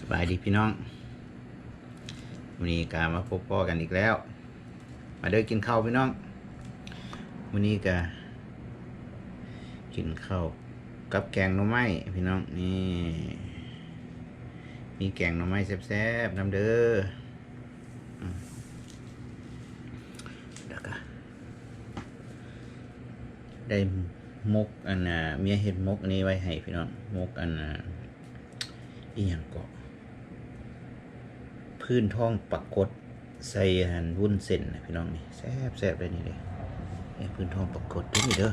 สบายดีพี่น้องวันนี้การมาพบพ่อกันอีกแล้ว มาเด้อกินข้าวพี่น้องวันนี้ก็กินข้าวกับแกงหน่อไม้พี่น้องนี่มีแกงหน่อไม้แซ่บๆน้ำเด้อแล้วก็ได้มกอันน่ะเมียเห็ดมกอันนี้ไว้ให้พี่น้องมกอันน่ะอีหยังเก็ พื้นท้องปรากฏใส่หันวุ้นเส้นนะพี่น้องนี่แซ่บแซ่บเลยนี่เลยพื้นท้องปรากฏเด้อนี่เด้อ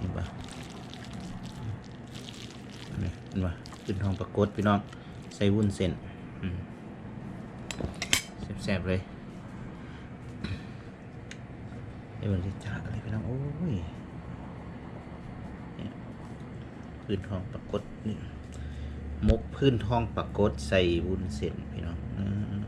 นี่บ่นี่เห็นบ่พื้นท้องปรากฏพี่น้องใส่วุ้นเส้นแซ่บๆเลยไอ้เบิ่งสิจ้าอะไรพี่น้องโอ้ยพื้นท้องปรากฏนี่ มกพื้นท้องปรากฏใส่บุญเสร็จพี่น้องอืม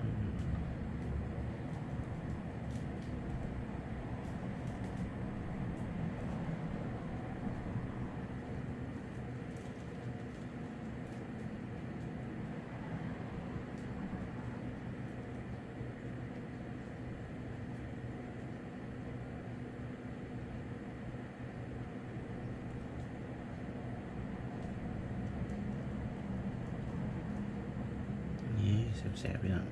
นี่ แซ่บพี่น้อง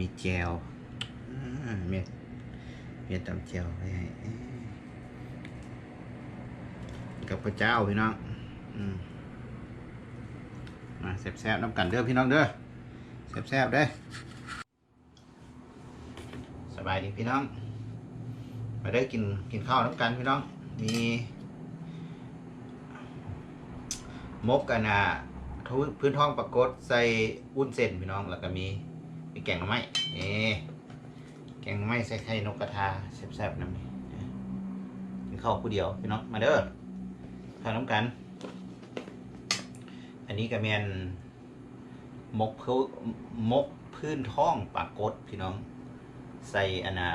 มีแจวเมียเมียตำแจวไว้ให้กับพระเจ้าพี่น้องอมาแซ่บๆน้ำกันเด้อพี่น้องเด้อแซ่บๆเด้อ บายดีพี่น้อง มาได้กินกินข้าวน้ำกันพี่น้อง มีมกกันนะทุพื้นท้องปรากฏใส่วุ้นเส้นพี่น้อง แล้วก็มีมีแกงไม้เอ๊แกงไม้ใส่ไข่นกกระทาแซ่บๆน้ำนี่กินข้าวผู้เดียวพี่น้อง มาเด้อข้าวน้ำกัน อันนี้ก็เมียนมกพื้มกพื้นท้องปรากฏพี่น้อง ใส่อันนา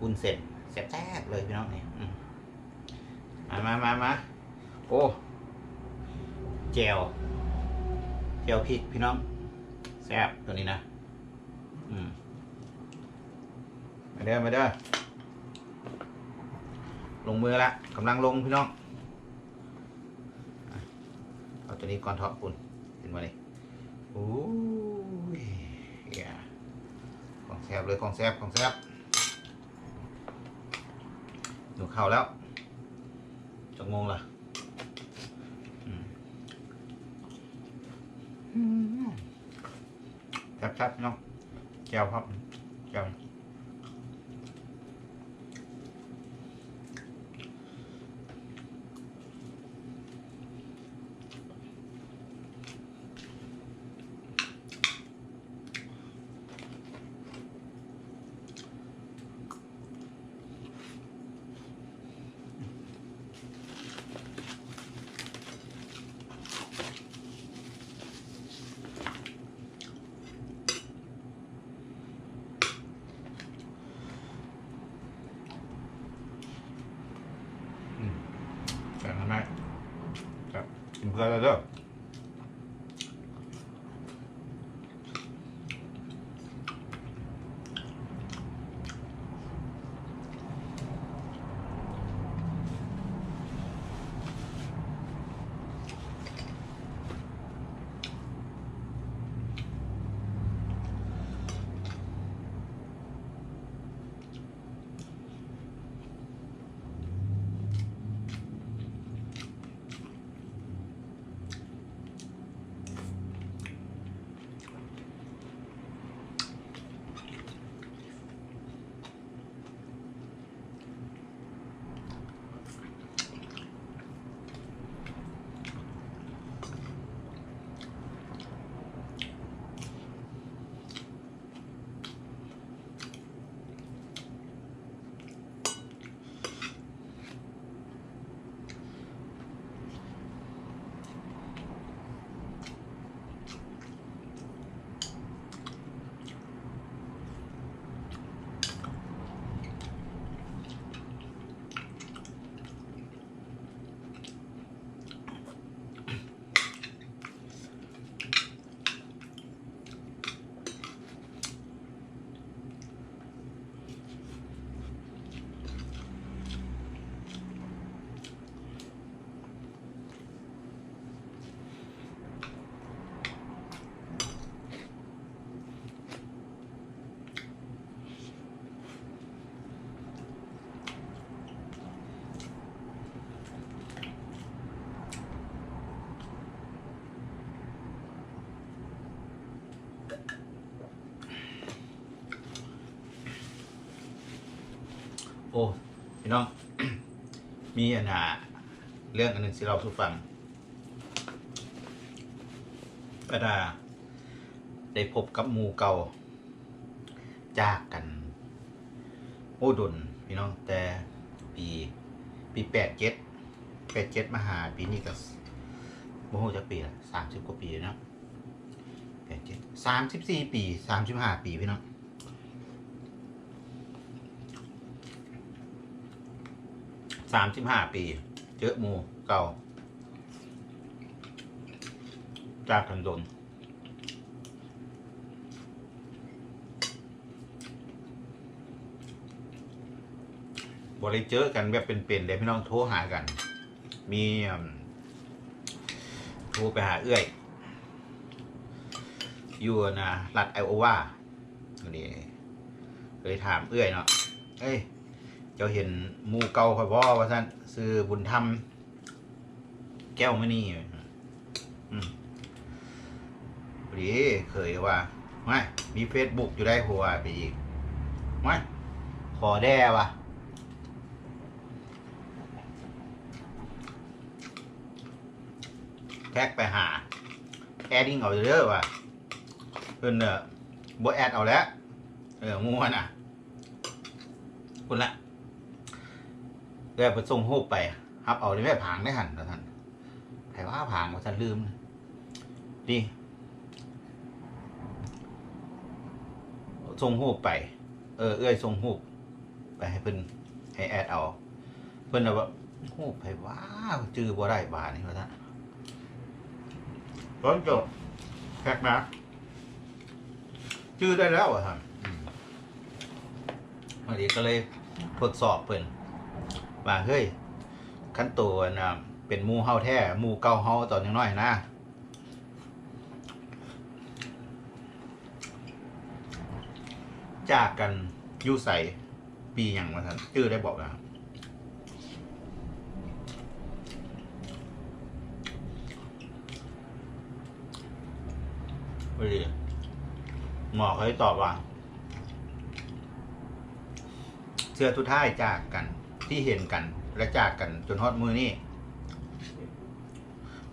วุ้นเส้นแซ่บๆเลยพี่น้องเนี่อืมามามามาโอ้แจวแจวพริกพี่น้องแซ่บตัวนี้นะอืมมาเด้อมาเด้อลงมือละกำลังลงพี่น้องเอาตัวนี้ก่อนท็อปปุ่นขึ้นมาเลยโอ้ยเหี้ย ของแซ บเลยของแซบของแซบหนูเข้าแล้ว จะงงล่ะอืมแซ่บๆพี่น้องแก้วครับแก้วแซ่บไหมแซ่บกิ อแล้วเด้อโอ้พี่น้อง มีอันน่ะเรื่องอันหนึ่งที่เราสุฟังก็ได้ได้พบกับหมูเก่า จากกัน โอ้ดนพี่น้องแต่ปีปีแปดเจ็ดแปดเจ็ดมาหาปีนี้ก็โมโหจะปีละสามสิบกว่าปีนะแปดเจ็ดสามสิบสี่ปีสามสิบห้าปีพี่น้อง สามสิบห้าปี เจอหมูเก่า จากกันดนบริเจอกันแบบเป็นๆเลยพี่น้องโทรหากัน มีโทรไปหาเอื้อยอยู่นะรัฐไอโอวานี่เลยถามเอื้อยเนาะเอ้ย เจ้าเห็นหมูเก่าคอยบ่ว่าท่านซื้อบุญธรรมแก้วไมณีอืมพอดีเคยว่าไม่มีเฟซบุ๊กอยู่ได้หัวไปอีกไม่ขอแด้วะแท็กไปหา แอดดิ้งเอาเด้อว่ะเพิ่นเน่ะบ่แอดเอาแล้ว เออหมูน่ะคุณละ ได้ไปส่งโฮปไปครับเอาได้แม่ผางได้หันแล้วท่านใครว่าผางว่าท่านลืมดิส่งโฮปไป เออ เอ้ยส่งโฮปไปให้เพิ่นให้แอดเอา เพิ่นเอาว่าโฮปไปว้าวจื้อบ่ได้บาทนี่ว่าท่านตอนจบแพ็กนะจื้อได้แล้วอะท่านอืมวันนี้ก็เลยทดสอบเพิ่น ว่าเฮ้ยขั้นตัวนะเป็นมูเฮาแท้มูเก่าเฮาตอนยังน้อยนะจากกันอยูใสปีอย่างมาทันชื่อได้บอกนะครับไม่ดีหมอเขาให้ตอบว่าเชื่อทุท่ายจากกัน ที่เห็นกันและจากกันจนฮอดมือนี่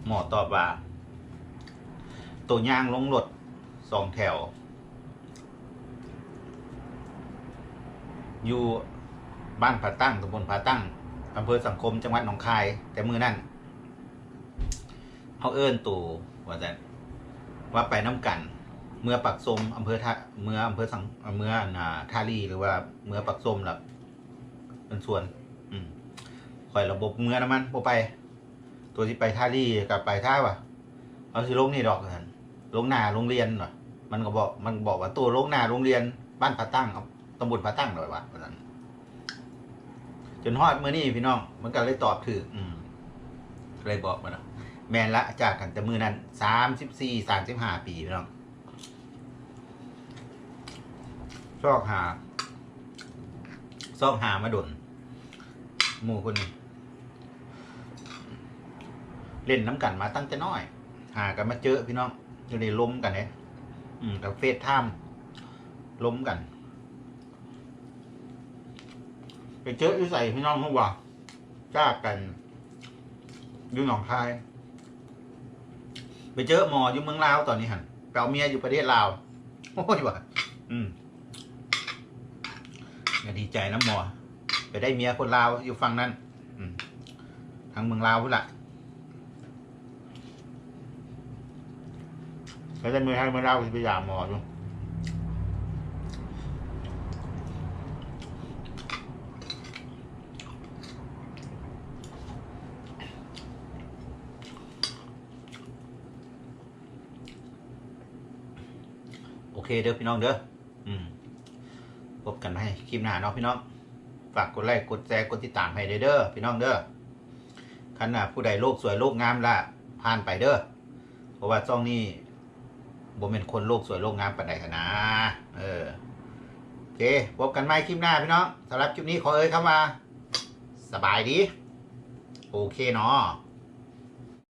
หมอตอบว่า ตัวย่างลงรถสองแถว อยู่บ้านผาตั้งตำบลผาตั้งอำเภอสังคมจังหวัดหนองคาย แต่มือนั่นเขาเอิ้นตู่ว่าจะว่าไปน้ำกัน เมื่อปักสมอำเภอท่าเมื่ออำเภอสังเมื่อนาท่ารีหรือว่าเมื่อปักสมล่ะเป็นส่วน คอยระบบเมื่อน้ำมันโบไป ตัวที่ไปท่ารีกับไปท่าวะเอาสิลงนี่ดอกท่านลงหน้าโรงเรียนหน่อยมันก็บอกมันบอกว่าตัวลงหน้าโรงเรียนบ้านผาตั้งเอาตำบลผาตั้งหน่อยวะว่าซั่นจนฮอดเมื่อนี่พี่น้อง มันก็เลยตอบถืออืมเลยบอกมาเนาะแมนละจากกันแต่มือนั้นสามสิบสี่สามสิบห้าปีพี่น้องซอกหาซอกหามาดนหมู่คนนี้ เล่นน้ำกันมาตั้งแต่น้อย หากันมาเจอพี่น้องอยู่ในล้มกันเนี่ยกับเฟซไทม์ล้มกัน ไปเจออยู่ใส่พี่น้องเขาว่าจ้ากันอยู่หนองคาย ไปเจอหมออยู่เมืองลาวตอนนี้หันไปเอาเมียอยู่ประเทศลาวโอ้ยว่ะอืมก็ดีใจนะหมอ ไปได้เมียคนลาวอยู่ฝั่งนั้นอืมทางเมืองลาวพุ่นละ แล้วจะมือให้เมืองลาไปหยามหมออยู่โอเคเด้อพี่น้องเด้ออืมพบกันให้คลิปหน้าเนาะพี่น้อง ฝากกดไลค์กดแชร์กดติดตามให้เด้อพี่น้องเด้อขันน่ะผู้ใดโลกสวยโลกงามละผ่านไปเด้อเพราะว่าช่องนี้ บ่เป็นคนโลกสวยโลกงามปันใดขนาเออโอเคพบกันใหม่คลิปหน้าพี่น้องสำหรับคลิปนี้ขอเอ่ยคำว่า สบายดี โอเคเนาะ